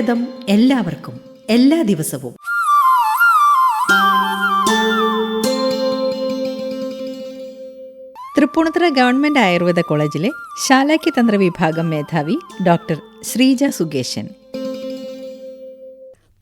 ആയുർവേദം എല്ലാവർക്കും എല്ലാ ദിവസവും. തൃപ്പൂണിത്തുറ ഗവൺമെന്റ് ആയുർവേദ കോളേജിലെ ശാലാക്യതന്ത്ര വിഭാഗം മേധാവി ഡോക്ടർ ശ്രീജ സുഗേശൻ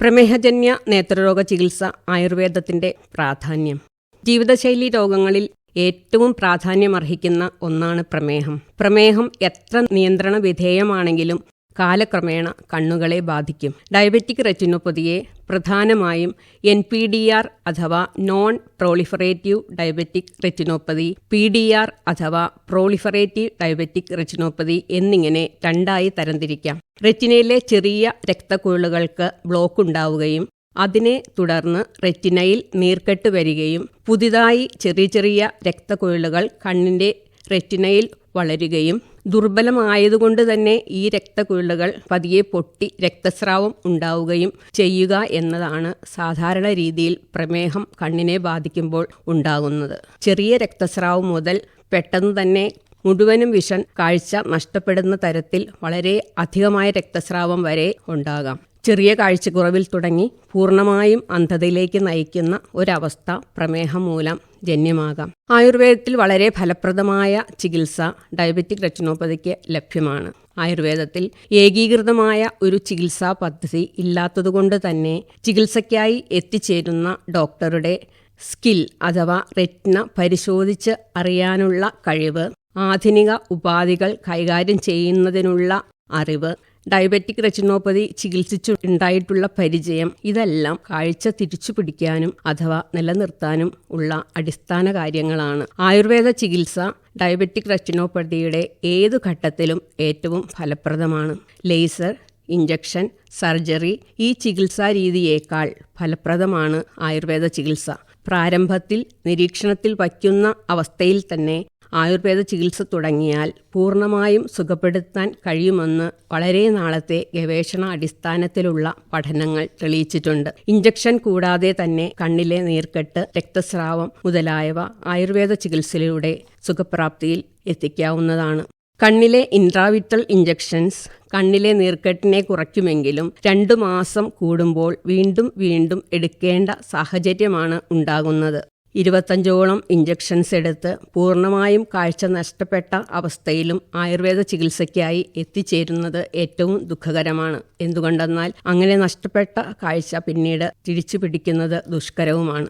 പ്രമേഹജന്യ നേത്രരോഗ ചികിത്സ ആയുർവേദത്തിന്റെ പ്രാധാന്യം. ജീവിതശൈലി രോഗങ്ങളിൽ ഏറ്റവും പ്രാധാന്യമർഹിക്കുന്ന ഒന്നാണ് പ്രമേഹം. പ്രമേഹം എത്ര നിയന്ത്രണ വിധേയമാണെങ്കിലും കാലക്രമേണ കണ്ണുകളെ ബാധിക്കും. ഡയബറ്റിക് റെറ്റിനോപ്പതിയെ പ്രധാനമായും എൻ പി ഡി ആർ അഥവാ non proliferative diabetic retinopathy P D R അഥവാ പ്രോളിഫറേറ്റീവ് ഡയബറ്റിക് റെറ്റിനോപ്പതി എന്നിങ്ങനെ രണ്ടായി തരംതിരിക്കാം. റെറ്റിനയിലെ ചെറിയ രക്തക്കുഴലുകൾക്ക് ബ്ലോക്ക് ഉണ്ടാവുകയും അതിനെ തുടർന്ന് റെറ്റിനയിൽ നീർക്കെട്ട് വരികയും പുതിയതായി ചെറിയ ചെറിയ രക്തക്കുഴലുകൾ കണ്ണിന്റെ റെറ്റിനയിൽ വളരുകയും ദുർബലമായതുകൊണ്ട് തന്നെ ഈ രക്തക്കുഴലുകൾ പതിയെ പൊട്ടി രക്തസ്രാവം ഉണ്ടാവുകയും ചെയ്യുക എന്നതാണ് സാധാരണ രീതിയിൽ പ്രമേഹം കണ്ണിനെ ബാധിക്കുമ്പോൾ ഉണ്ടാകുന്നത്. ചെറിയ രക്തസ്രാവം മുതൽ പെട്ടെന്ന് തന്നെ മുഴുവനും വിഷൻ കാഴ്ച നഷ്ടപ്പെടുന്ന തരത്തിൽ വളരെ അധികമായ രക്തസ്രാവം വരെ ഉണ്ടാകാം. ചെറിയ കാഴ്ചക്കുറവിൽ തുടങ്ങി പൂർണമായും അന്ധതയിലേക്ക് നയിക്കുന്ന ഒരവസ്ഥ പ്രമേഹം മൂലം ജന്യമാകാം. ആയുർവേദത്തിൽ വളരെ ഫലപ്രദമായ ചികിത്സ ഡയബറ്റിക് റെറ്റിനോപ്പതിക്ക് ലഭ്യമാണ്. ആയുർവേദത്തിൽ ഏകീകൃതമായ ഒരു ചികിത്സാ പദ്ധതി ഇല്ലാത്തതുകൊണ്ട് തന്നെ ചികിത്സയ്ക്കായി എത്തിച്ചേരുന്ന ഡോക്ടറുടെ സ്കിൽ അഥവാ രത്ന പരിശോധിച്ച് അറിയാനുള്ള കഴിവ് ആധുനിക ഉപാധികൾ കൈകാര്യം ചെയ്യുന്നതിനുള്ള അറിവ് ഡയബറ്റിക് റെറ്റിനോപ്പതി ചികിത്സിച്ചു ഉണ്ടായിട്ടുള്ള പരിചയം ഇതെല്ലാം കാഴ്ച തിരിച്ചു പിടിക്കാനും അഥവാ നിലനിർത്താനും ഉള്ള അടിസ്ഥാന കാര്യങ്ങളാണ്. ആയുർവേദ ചികിത്സ ഡയബറ്റിക് റെറ്റിനോപ്പതിയുടെ ഏതു ഘട്ടത്തിലും ഏറ്റവും ഫലപ്രദമാണ്. ലേസർ ഇഞ്ചക്ഷൻ സർജറി ഈ ചികിത്സാ രീതിയേക്കാൾ ഫലപ്രദമാണ് ആയുർവേദ ചികിത്സ. പ്രാരംഭത്തിൽ നിരീക്ഷണത്തിൽ വയ്ക്കുന്ന അവസ്ഥയിൽ തന്നെ ആയുർവേദ ചികിത്സ തുടങ്ങിയാൽ പൂർണമായും സുഖപ്പെടുത്താൻ കഴിയുമെന്ന് വളരെ നാളത്തെ ഗവേഷണ അടിസ്ഥാനത്തിലുള്ള പഠനങ്ങൾ തെളിയിച്ചിട്ടുണ്ട്. ഇഞ്ചക്ഷൻ കൂടാതെ തന്നെ കണ്ണിലെ നീർക്കെട്ട് രക്തസ്രാവം മുതലായവ ആയുർവേദ ചികിത്സയിലൂടെ സുഖപ്രാപ്തിയിൽ എത്തിക്കാവുന്നതാണ്. കണ്ണിലെ ഇൻട്രാവിറ്റൽ ഇഞ്ചക്ഷൻസ് കണ്ണിലെ നീർക്കെട്ടിനെ കുറയ്ക്കുമെങ്കിലും രണ്ടു മാസം കൂടുമ്പോൾ വീണ്ടും വീണ്ടും എടുക്കേണ്ട സാഹചര്യമാണ് ഉണ്ടാകുന്നത്. ഇരുപത്തഞ്ചോളം ഇഞ്ചക്ഷൻസ് എടുത്ത് പൂർണമായും കാഴ്ച നഷ്ടപ്പെട്ട അവസ്ഥയിലും ആയുർവേദ ചികിത്സയ്ക്കായി എത്തിച്ചേരുന്നത് ഏറ്റവും ദുഃഖകരമാണ്. എന്തുകൊണ്ടെന്നാൽ അങ്ങനെ നഷ്ടപ്പെട്ട കാഴ്ച പിന്നീട് തിരിച്ചു പിടിക്കുന്നത് ദുഷ്കരവുമാണ്.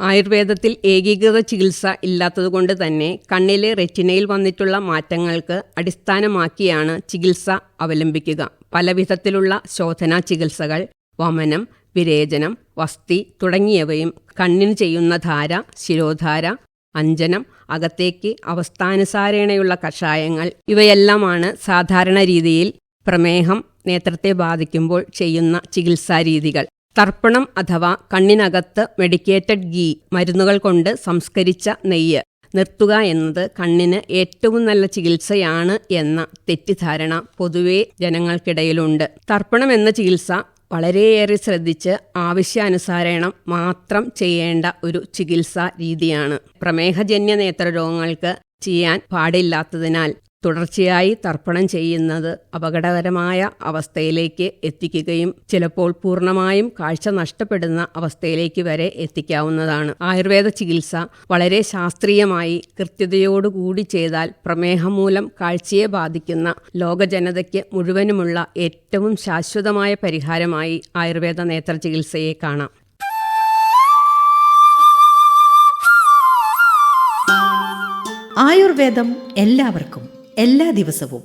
ആയുർവേദത്തിൽ ഏകീകൃത ചികിത്സ ഇല്ലാത്തതുകൊണ്ട് തന്നെ കണ്ണിലെ റെറ്റിനയിൽ വന്നിട്ടുള്ള മാറ്റങ്ങൾക്ക് അടിസ്ഥാനമാക്കിയാണ് ചികിത്സ അവലംബിക്കുക. പലവിധത്തിലുള്ള ശോധനാ ചികിത്സകൾ വമനം വിരേചനം വസ്തി തുടങ്ങിയവയും കണ്ണിന് ചെയ്യുന്ന ധാര ശിരോധാര അഞ്ജനം അകത്തേക്ക് അവസ്ഥാനുസാരേണയുള്ള കഷായങ്ങൾ ഇവയെല്ലാമാണ് സാധാരണ രീതിയിൽ പ്രമേഹം നേത്രത്തെ ബാധിക്കുമ്പോൾ ചെയ്യുന്ന ചികിത്സാരീതികൾ തർപ്പണം അഥവാ കണ്ണിനകത്ത് മെഡിക്കേറ്റഡ് ഗീ മരുന്നുകൾ കൊണ്ട് സംസ്കരിച്ച നെയ്യ്. നിർത്തുക എന്നത് കണ്ണിന് ഏറ്റവും നല്ല ചികിത്സയാണ് എന്ന തെറ്റിദ്ധാരണ പൊതുവേ ജനങ്ങൾക്കിടയിലുണ്ട്. തർപ്പണം എന്ന ചികിത്സ വളരെയേറെ ശ്രദ്ധിച്ച് ആവശ്യാനുസാരണം മാത്രം ചെയ്യേണ്ട ഒരു ചികിത്സാ രീതിയാണ്. പ്രമേഹജന്യ നേത്രരോഗങ്ങൾക്ക് ചെയ്യാൻ പാടില്ലാത്തതിനാൽ തുടർച്ചയായി തർപ്പണം ചെയ്യുന്നത് അപകടകരമായ അവസ്ഥയിലേക്ക് എത്തിക്കുകയും ചിലപ്പോൾ പൂർണമായും കാഴ്ച നഷ്ടപ്പെടുന്ന അവസ്ഥയിലേക്ക് വരെ എത്തിക്കാവുന്നതാണ്. ആയുർവേദ ചികിത്സ വളരെ ശാസ്ത്രീയമായി കൃത്യതയോടുകൂടി ചെയ്താൽ പ്രമേഹം മൂലം കാഴ്ചയെ ബാധിക്കുന്ന ലോകജനതയ്ക്ക് മുഴുവനുമുള്ള ഏറ്റവും ശാശ്വതമായ പരിഹാരമായി ആയുർവേദ നേത്ര ചികിത്സയെ കാണാം. ആയുർവേദം എല്ലാവർക്കും. എല്ലാ ദിവസവും.